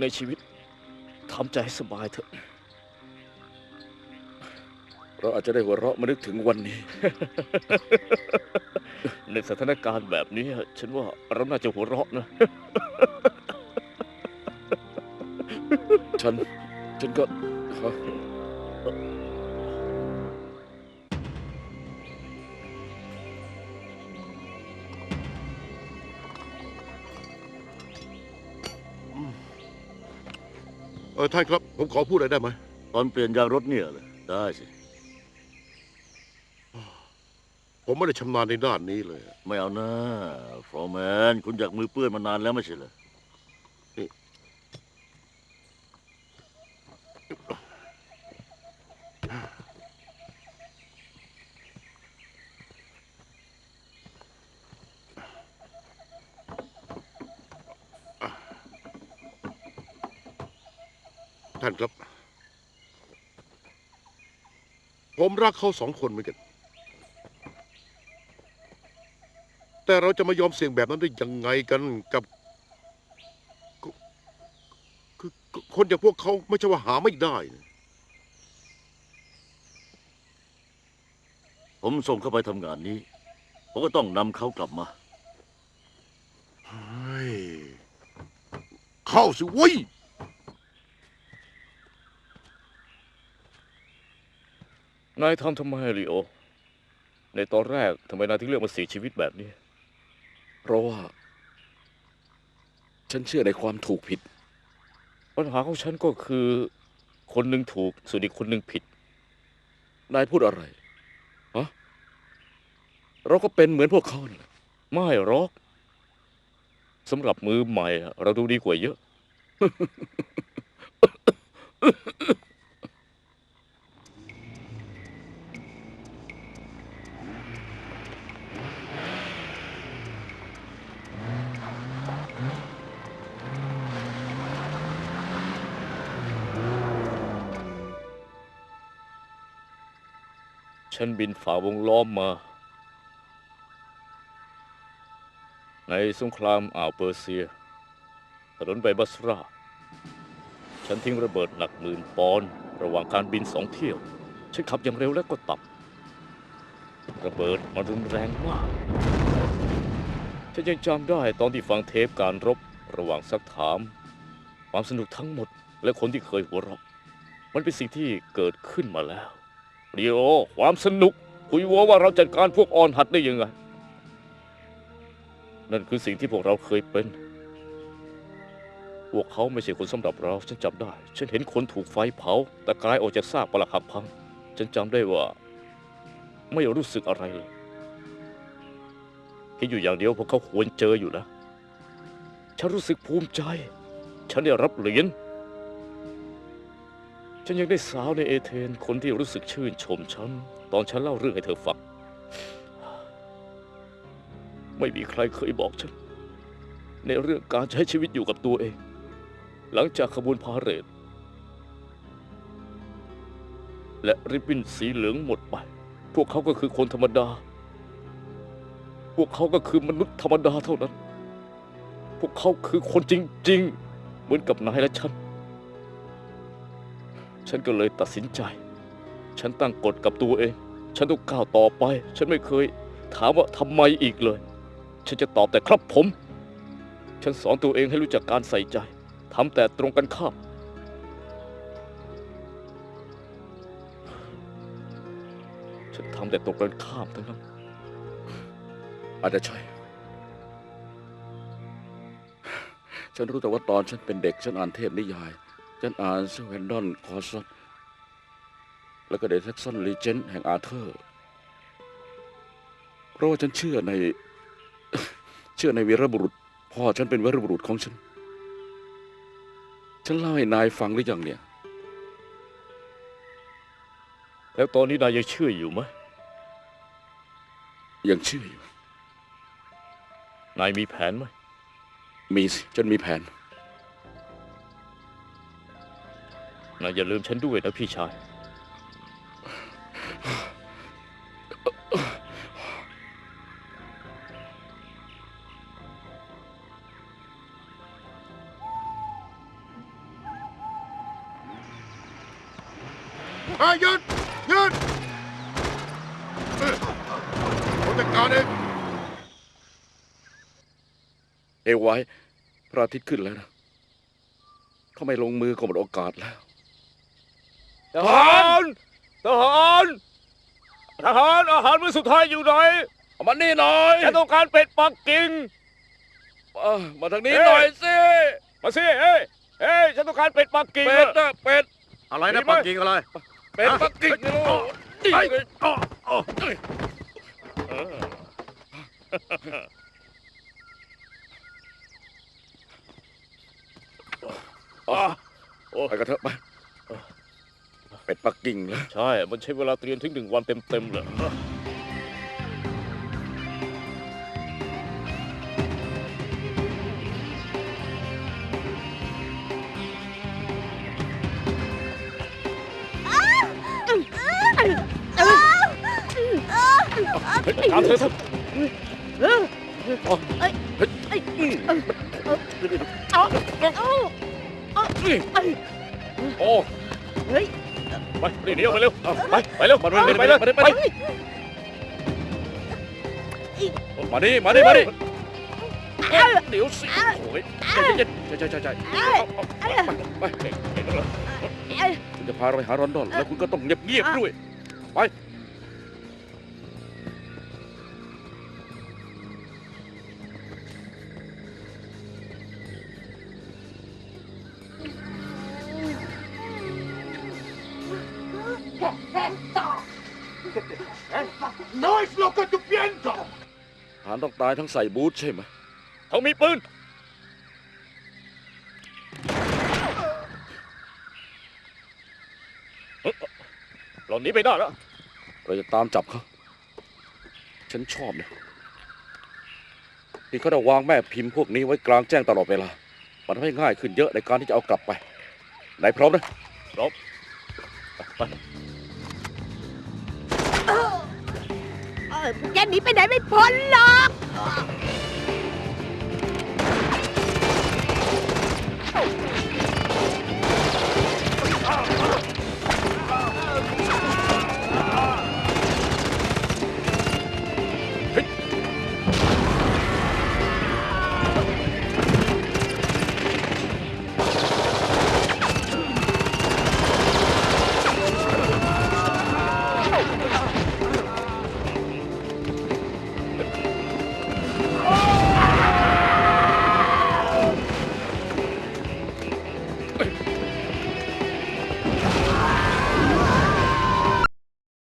ในชีวิตทำใจให้สบายเถอะ เราอาจจะได้หัวเราะมานึกถึงวันนี้ ในสถานการณ์แบบนี้ ฉันว่าเราน่าจะหัวเราะนะ ฉัน ฉันก็ฮะ เออท่านครับ ผมขอพูดอะไรได้ไหมตอนเปลี่ยนยางรถเนี่ยเลยได้สิ ผมไม่ได้ชำนาญในด้านนี้เลย ไม่เอานะฟอร์แมน คุณอยากมือเปื้อนมานานแล้วไม่ใช่เหรอ ท่านครับ ผมรักเขาสองคนเหมือนกัน แต่เราจะมายอมเสี่ยงแบบนั้นได้ยังไงกันกับก็คือคือคนอย่างพวกเขาไม่ใช่ว่าหาไม่ได้นะผมส่งเข้าไปทำงานนี้ ผมก็ต้องนำเขากลับมาเฮ้ยเข้าสิเว้ย นายทำทำไมลีโอ ในตอนแรกทำไมนายถึงเลือกมาเสียชีวิตแบบนี้ เพราะว่า ฉันเชื่อในความถูกผิด ปัญหาของฉันก็คือ คนหนึ่งถูกส่วนอีกคนหนึ่งผิด นายพูดอะไรฮะเราก็เป็นเหมือนพวกเขานั่แหละไม่หรอกสำหรับมือใหม่อะเราดูดีกว่าเยอะ ฉันบินฝ่าวงล้อมมา ในสงครามอ่าวเปอร์เซีย ถนนไปบัสรา ฉันทิ้งระเบิดหนักหมื่นปอนด์ระหว่างการบินสองเที่ยว ฉันขับอย่างเร็วและก็ต่ำระเบิดมันรุนแรงมาก ฉันยังจำได้ตอนที่ฟังเทปการรบระหว่างซักถาม ความสนุกทั้งหมดและคนที่เคยหัวเราะมันเป็นสิ่งที่เกิดขึ้นมาแล้ว เดียวความสนุก คุยวัวว่าเราจัดการพวกอ่อนหัดได้ยังไง นั่นคือสิ่งที่พวกเราเคยเป็น พวกเขาไม่ใช่คนสำหรับเรา ฉันจำได้ ฉันเห็นคนถูกไฟเผา แต่กลายออกจากซากปรักหักพัง ฉันจำได้ว่า ไม่รู้สึกอะไรเลยคิดอยู่อย่างเดียวพวกเขาควรเจออยู่แล้วฉันรู้สึกภูมิใจ ฉันได้รับเหรียญ ฉันยังได้สาวในเอเธนคนที่รู้สึกชื่นชมฉัน ตอนฉันเล่าเรื่องให้เธอฟัง ไม่มีใครเคยบอกฉัน ในเรื่องการใช้ชีวิตอยู่กับตัวเอง หลังจากขบวนพาเหรด และริบบิ้นสีเหลืองหมดไป พวกเขาก็คือคนธรรมดา พวกเขาก็คือมนุษย์ธรรมดาเท่านั้น พวกเขาคือคนจริง ๆ เหมือนกับนายและฉัน ฉันก็เลยตัดสินใจ ฉันตั้งกฎกับตัวเอง ฉันต้องก้าวต่อไป ฉันไม่เคย ถามว่าทำไมอีกเลย ฉันจะตอบแต่ครับผม ฉันสอนตัวเองให้รู้จักการใส่ใจทำแต่ตรงกันข้ามฉันทำแต่ตรงกันข้ามทั้งนั้นอาจจะใช่ ฉันรู้แต่ว่าตอนฉันเป็นเด็ก ฉันอ่านเทพนิยาย ฉันอ่านเซเวนดอนคอร์ซอนแล้วก็เดทักซันลีเจนแห่งอาเธอร์ เพราะว่าฉันเชื่อใน เชื่อในวีรบุรุษ พ่อฉันเป็นวีรบุรุษของฉัน ฉันเล่าให้นายฟังหรือยังเนี่ย แล้วตอนนี้นายยังเชื่ออยู่ไหมยังเชื่ออยู่ นายมีแผนไหม มีสิฉันมีแผน นายอย่าลืมฉันด้วยนะพี่ชาย เฮ้ยหยุดหยุดเอ้ยผมจัการเองเอไว้ พระอาทิตย์ขึ้นแล้วนะ ถ้าไม่ลงมือก็หมดโอกาสแล้ว ทหารทหารทหารอาหารมื้อสุดท้ายอยู่ไหนเอามานี่หน่อยฉันต้องการเป็ดปักกิ่งเอ้ามาทางนี้เอ้ยหน่อยสิมาสิเอ้ยเอ้ยฉันต้องการเป็ดปักกิ่งเป็ดนะเป็ด อะไรมีนะไหม ปักกิ่งอะไร เป็ดปักกิ่งนี่ลูกนี่ไอ้ไงอ๋ออ๋อเอออะไปกันเถอะไป เป็ดปักกิ่งเหรอใช่ มันใช้เวลาเตรียมถึงหนึ่งวันเต็มๆเลยเฮ้ยตามเธอเถอะโอ้ ไปรีบหนีออกไปเร็วเอาไปไปเร็วมาเลยไปเลยมาเลยไปมาเลยมาดิมาดิมาดิเอ้ยเดี๋ยวสิโอ้ยใจเย็นใจใจใจใจไปไปเก่งเก่งจังเลยคุณจะพาเราไปหารอนดอนแล้วคุณก็ต้องเงียบเงียบๆด้วยไป ฐานต้องตายทั้งใส่บูทใช่ไหม เขามีปืนเอ้อเราหนีไปได้แล้ว เราจะตามจับเขา ฉันชอบนะที่เขาได้วางแม่พิมพ์พวกนี้ไว้กลางแจ้งตลอดเวลา มันทำให้ง่ายขึ้นเยอะในการที่จะเอากลับไป ไหนพร้อมนะไป อแกหนีไปไหนไม่พ้นหรอก